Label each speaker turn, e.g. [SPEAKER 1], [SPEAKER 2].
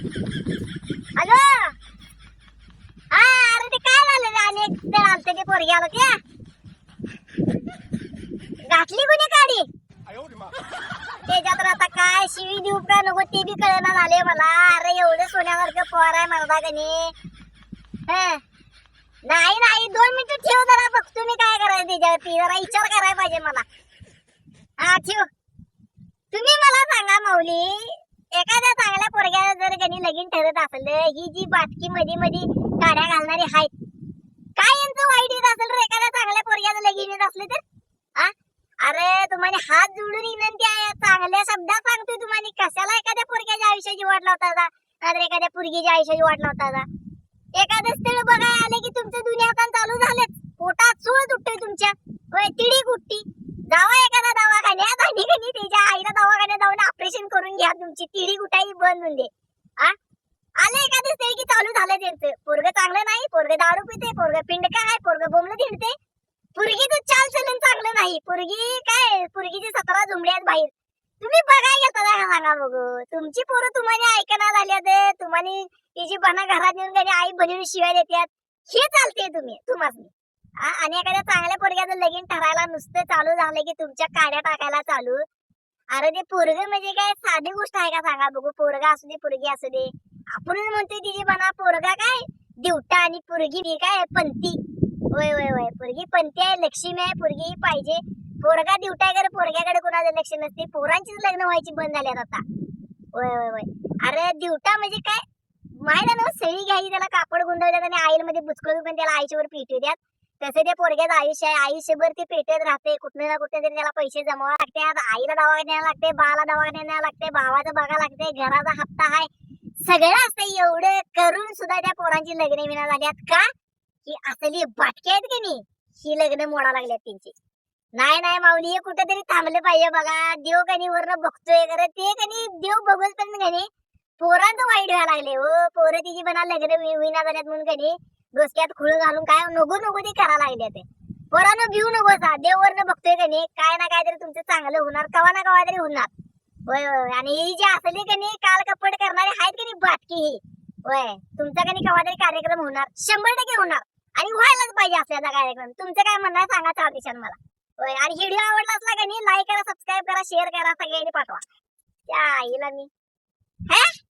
[SPEAKER 1] Hello हा अरे ते काय झालं आणि एक ते आलते ते पोरगी आलं ते. घातली कुणी गाडी त्याच्यात आता काय शिवी देऊ का नको ते बी कळेना झाले मला. अरे एवढं सोन्यासारखं पोर आहे मला गणे नाही नाही दोन मिनिटं ठेव जरा बघतो मी काय करायचं त्याच्यावरती. जरा विचार करायला पाहिजे मला. हा ठेव. तुम्ही मला सांगा माऊली. एखाद्या चांगल्या पोरग्या ही जी बाटकी मध्ये मध्ये काड्या घालणारी आहेत काय यांचं वाईट येत असेल रे? एखाद्या चांगल्या पोरग्याचं लगीन येत असले तर? आ? अरे तुम्हाला हात जोडून विनंती आहे चांगल्या शब्दात सांगतोय तुम्हाला कशाला एखाद्या पोरग्याच्या आयुष्याची वाट लावता जा नाहीतर एखाद्या पोरगीच्या आयुष्याची वाट लावता जा एखादं स्थळ बघाय आले की तुमचं दुनिया पण चालू झालेच. पोटात चूळ तुटतोय तुमच्या. होय तिडी कुट्टी जावा एखादा दवाखान्यात आणि त्याच्या आईला दवाखान्यात जाऊन ऑपरेशन करून घ्या. तुमची तिडी कुठाही बंद होऊन दे आ आलं एखादं स्थळ की चालू झालं त्यांचं पोरग चांगलं नाही पोरग दारू पिते पोरग पिंडका आहे पोरग बोंबलं तिडते पोरगीचं चाल चलन चांगलं नाही. पुरगी काय पुरगीची सतरा जुमड्या बाहेर. तुम्ही बघाय घेता का सांगा बघू. तुमची पोरं तुम्हाला ऐकणार झाल्यात तुम्हाला तिची बना घरात येऊन कधी आई बहिणी शिवाय देतात हे चालते तुम्ही तुम्हाला आणि एखाद्या चांगल्या पोरग्याचं लगीन ठरायला नुसतं चालू झालं की तुमच्या काड्या टाकायला चालू. अरे ते पोरग म्हणजे काय साधी गोष्ट आहे का सांगा बघू. पोरगा असू दे पोरगी असू दे. आपण म्हणतोय तिची बना पोरगा आणि पोरगी काय पंती. होय होय होय पुरगी पंती आहे लक्ष्मी आहे पोरगी पाहिजे. पोरगा दिवटा पोरग्याकडे कोणाचं लक्ष नसते. पोरांचीच लग्न व्हायची बंद झाल्यात आता. होय होय होय अरे दिवटा म्हणजे काय? माहिती ना सळी घ्यायची त्याला कापड गुंडवतात आणि आईल मध्ये बुचकळून पण त्याला आईच्यावर पेटू द्यात. तसं त्या पोरग्याचं आयुष्य आहे. आयुष्यभर ते पेटत राहते. कुठे ना कुठे तरी त्याला पैसे जमावा लागते आता आईला दवाखान्याला लागते बाला दवाखान्याला लागते भावाचं बघा लागते घराचा हप्ता आहे. सगळं असं एवढं करून सुद्धा त्या पोरांची लग्न विना झाल्यात का? की असली बाटके आहेत की नाही? ही लग्न मोडा लागल्यात त्यांची. नाही नाही माऊली हे कुठेतरी थांबलं पाहिजे बघा. देव कणी वरनं बघतोय खरं. ते कणी देव बघत पण कणी पोरांचं वाईट व्हायला लागले हो. पोरं तिची म्हणा लग्न विना झाल्यात म्हणून कणी डोसक्यात खुळ घालून काय नको नको ते करायला लागले ते पोरानं भिऊ नको सा देव वरनं बघतोय कनी. काय ना काय तरी तुमचं चांगलं होणार कवा ना कवा तरी होणार. होय होय होय. आणि ही जी असली कणी काल कपड की वय होय तुमचा कणी कवा तरी कार्यक्रम होणार? शंभर टक्के होणार. आणि व्हायलाच पाहिजे असल्याचा कार्यक्रम. तुमचं काय म्हणणं सांगा चार मला. होय आणि व्हिडिओ आवडला असला का नाही लाईक करा सबस्क्राईब करा शेअर करा सगळ्यांनी पाठवा. त्या आईला मी. हे?